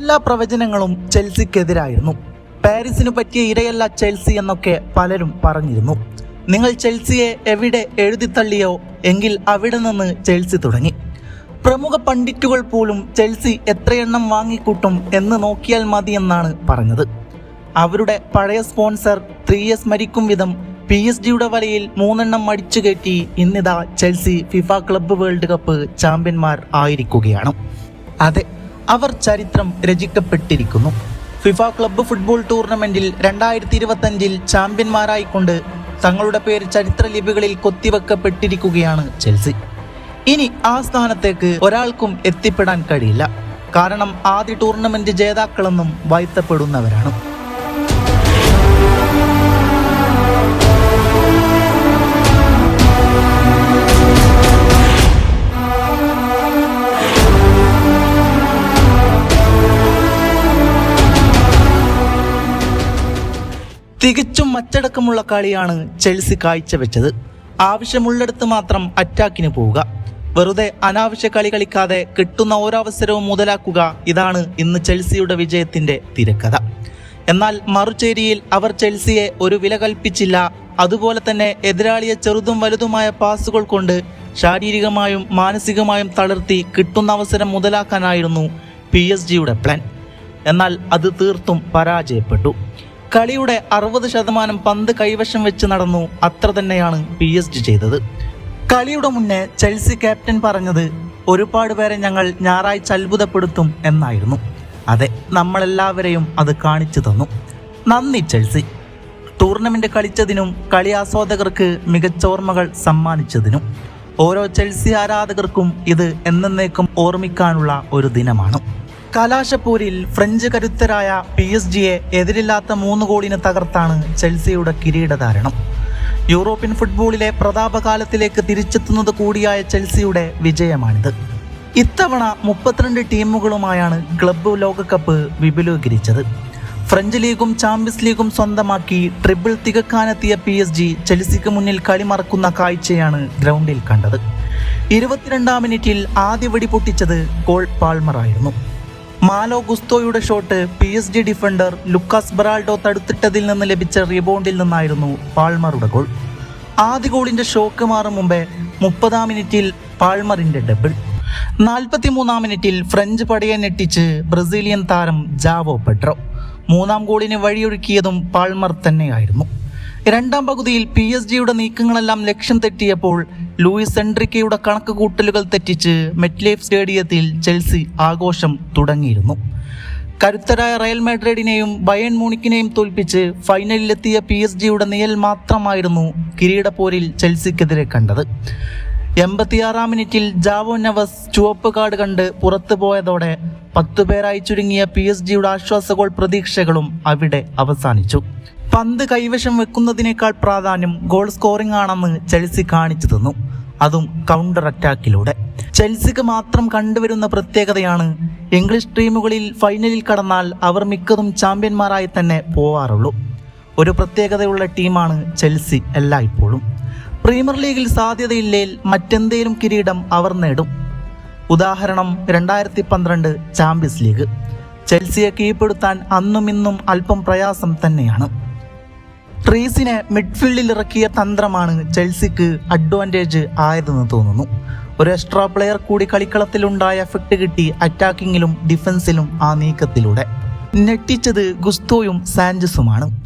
എല്ലാ പ്രവചനങ്ങളും ചെൽസിക്കെതിരായിരുന്നു. പാരീസിന് പറ്റിയ ഇരയല്ല ചെൽസി എന്നൊക്കെ പലരും പറഞ്ഞിരുന്നു. നിങ്ങൾ ചെൽസിയെ എവിടെ എഴുതിത്തള്ളിയോ എങ്കിൽ അവിടെ നിന്ന് ചെൽസി തുടങ്ങി. പ്രമുഖ പണ്ഡിറ്റുകൾ പോലും ചെൽസി എത്രയെണ്ണം വാങ്ങിക്കൂട്ടും എന്ന് നോക്കിയാൽ മതി എന്നാണ് പറഞ്ഞത്. അവരുടെ പഴയ സ്പോൺസർ ത്രീ എസ് മരിക്കും വിധം പി എസ് ജിയുടെ വലയിൽ മൂന്നെണ്ണം അടിച്ചു കയറ്റി ഇന്നിതാ Chelsea FIFA club world cup ചാമ്പ്യന്മാർ ആയിരിക്കുകയാണ്. അതെ അവർ ചരിത്രം രചിക്കപ്പെട്ടിരിക്കുന്നു. ഫിഫ ക്ലബ്ബ് ഫുട്ബോൾ ടൂർണമെന്റിൽ രണ്ടായിരത്തി ഇരുപത്തഞ്ചിൽ ചാമ്പ്യന്മാരായിക്കൊണ്ട് തങ്ങളുടെ പേര് ചരിത്ര ലിപികളിൽ കൊത്തിവെക്കപ്പെട്ടിരിക്കുകയാണ് ചെൽസി. ഇനി ആ സ്ഥാനത്തേക്ക് ഒരാൾക്കും എത്തിപ്പെടാൻ കഴിയില്ല. കാരണം ആദ്യ ടൂർണമെന്റ് ജേതാക്കളെന്നും വാഴ്ത്തപ്പെടുന്നവരാണ് തികച്ചും അച്ചടക്കമുള്ള കളിയാണ് ചെൽസി കാഴ്ചവെച്ചത്. ആവശ്യമുള്ളിടത്ത് മാത്രം അറ്റാക്കിന് പോവുക. വെറുതെ അനാവശ്യ കളി കളിക്കാതെ കിട്ടുന്ന ഓരോ അവസരവും മുതലാക്കുക ഇതാണ് ഇന്ന് ചെൽസിയുടെ വിജയത്തിന്റെ തിരക്കഥ. എന്നാൽ മറുചേരിയിൽ അവർ ചെൽസിയെ ഒരു വില കൽപ്പിച്ചില്ല. അതുപോലെ തന്നെ എതിരാളിയെ ചെറുതും വലുതുമായ പാസുകൾ കൊണ്ട് ശാരീരികമായും മാനസികമായും തളർത്തി കിട്ടുന്ന അവസരം മുതലാക്കാനായിരുന്നു പി എസ് ജിയുടെ പ്ലാൻ. എന്നാൽ അത് തീർത്തും പരാജയപ്പെട്ടു. കളിയുടെ അറുപത് ശതമാനം പന്ത് കൈവശം വെച്ച് നടന്നു. അത്ര തന്നെയാണ് പി എസ് ജി ചെയ്തത്. കളിയുടെ മുന്നേ ചെൽസി ക്യാപ്റ്റൻ പറഞ്ഞത് ഒരുപാട് പേരെ ഞങ്ങൾ ഞായറാഴ്ച അത്ഭുതപ്പെടുത്തും എന്നായിരുന്നു. അതെ നമ്മളെല്ലാവരെയും അത് കാണിച്ചു തന്നു. നന്ദി ചെൽസി. ടൂർണമെന്റ് കളിച്ചതിനും കളി ആസ്വാദകർക്ക് മികച്ച ഓർമ്മകൾ സമ്മാനിച്ചതിനും. ഓരോ ചെൽസി ആരാധകർക്കും ഇത് എന്നേക്കും ഓർമ്മിക്കാനുള്ള ഒരു ദിനമാണ്. കലാശപ്പൂരിൽ ഫ്രഞ്ച് കരുത്തരായ പി എസ് ജിയെ എതിരില്ലാത്ത മൂന്ന് ഗോളിന് തകർത്താണ് ചെൽസിയുടെ കിരീടധാരണം യൂറോപ്യൻ ഫുട്ബോളിലെ പ്രതാപകാലത്തിലേക്ക് തിരിച്ചെത്തുന്നത് കൂടിയായ ചെൽസിയുടെ വിജയമാണിത്. ഇത്തവണ മുപ്പത്തിരണ്ട് ടീമുകളുമായാണ് ക്ലബ്ബ് ലോകകപ്പ് വിപുലീകരിച്ചത്. ഫ്രഞ്ച് ലീഗും ചാമ്പ്യൻസ് ലീഗും സ്വന്തമാക്കി ട്രിപ്പിൾ തികക്കാനെത്തിയ പി എസ് ജി ചെൽസിക്ക് മുന്നിൽ കളിമറക്കുന്ന കാഴ്ചയാണ് ഗ്രൗണ്ടിൽ കണ്ടത്. ഇരുപത്തിരണ്ടാം മിനിറ്റിൽ ആദ്യ വെടി പൊട്ടിച്ചത് ഗോൾ പാൾമറായിരുന്നു. Malo ഗുസ്തോയുടെ shot P S G defender Lucas Beraldo തടുത്തിട്ടതിൽ നിന്ന് ലഭിച്ച റിബൗണ്ടിൽ നിന്നായിരുന്നു പാൾമറുടെ ഗോൾ ആദ്യ ഗോളിന്റെ ഷോക്ക് മാറും മുമ്പേ മുപ്പതാം മിനിറ്റിൽ പാൾമറിന്റെ ഡബിൾ നാൽപ്പത്തിമൂന്നാം മിനിറ്റിൽ ഫ്രഞ്ച് പടയെ ഞെട്ടിച്ച് ബ്രസീലിയൻ താരം ജാവോ പെട്രോ മൂന്നാം ഗോളിന് വഴിയൊരുക്കിയതും പാൾമർ തന്നെയായിരുന്നു. രണ്ടാം പകുതിയിൽ പി എസ് ജിയുടെ നീക്കങ്ങളെല്ലാം ലക്ഷ്യം തെറ്റിയപ്പോൾ ലൂയിസ് എൻട്രിക്കയുടെ കണക്ക് കൂട്ടലുകൾ തെറ്റിച്ച് മെറ്റ്ലേഫ് സ്റ്റേഡിയത്തിൽ ചെൽസി ആഘോഷം തുടങ്ങിയിരുന്നു. കരുത്തരായ റയൽ മാഡ്രിഡിനെയും ബയൺ മൂണിക്കിനെയും തോൽപ്പിച്ച് ഫൈനലിലെത്തിയ പി എസ് ജിയുടെ നിഴൽ മാത്രമായിരുന്നു കിരീടപ്പോരിൽ ചെൽസിക്കെതിരെ കണ്ടത്. എൺപത്തിയാറാം മിനിറ്റിൽ ജാവോ നവസ് ചുവപ്പ് കാർഡ് കണ്ട് പുറത്തു പോയതോടെ പത്തു പേരായി ചുരുങ്ങിയ പി എസ് ജിയുടെ ആശ്വാസ ഗോൾ പ്രതീക്ഷകളും അവിടെ അവസാനിച്ചു. പന്ത് കൈവശം വെക്കുന്നതിനേക്കാൾ പ്രാധാന്യം ഗോൾ സ്കോറിംഗ് ആണെന്ന് ചെൽസി കാണിച്ചു തന്നു. അതും കൗണ്ടർ അറ്റാക്കിലൂടെ. ചെൽസിക്ക് മാത്രം കണ്ടുവരുന്ന പ്രത്യേകതയാണ് ഇംഗ്ലീഷ് ടീമുകളിൽ ഫൈനലിൽ കടന്നാൽ അവർ മിക്കതും ചാമ്പ്യന്മാരായി തന്നെ പോവാറുള്ളൂ. ഒരു പ്രത്യേകതയുള്ള ടീമാണ് ചെൽസി എല്ലായ്പ്പോഴും. പ്രീമിയർ ലീഗിൽ സാധ്യതയില്ലേൽ മറ്റെന്തേലും കിരീടം അവർ നേടും. ഉദാഹരണം രണ്ടായിരത്തി പന്ത്രണ്ട് ചാമ്പ്യൻസ് ലീഗ്. ചെൽസിയെ കീഴ്പ്പെടുത്താൻ അന്നും ഇന്നും അല്പം പ്രയാസം തന്നെയാണ്. ട്രീസിനെ മിഡ്ഫീൽഡിൽ ഇറക്കിയ തന്ത്രമാണ് ചെൽസിക്ക് അഡ്വാന്റേജ് ആയതെന്ന് തോന്നുന്നു. ഒരു എക്സ്ട്രാ പ്ലെയർ കൂടി കളിക്കളത്തിലുണ്ടായ എഫക്റ്റ് കിട്ടി അറ്റാക്കിങ്ങിലും ഡിഫൻസിലും ആ നീക്കത്തിലൂടെ. ഞെട്ടിച്ചത് ഗുസ്തോയും സാഞ്ചസുമാണ്.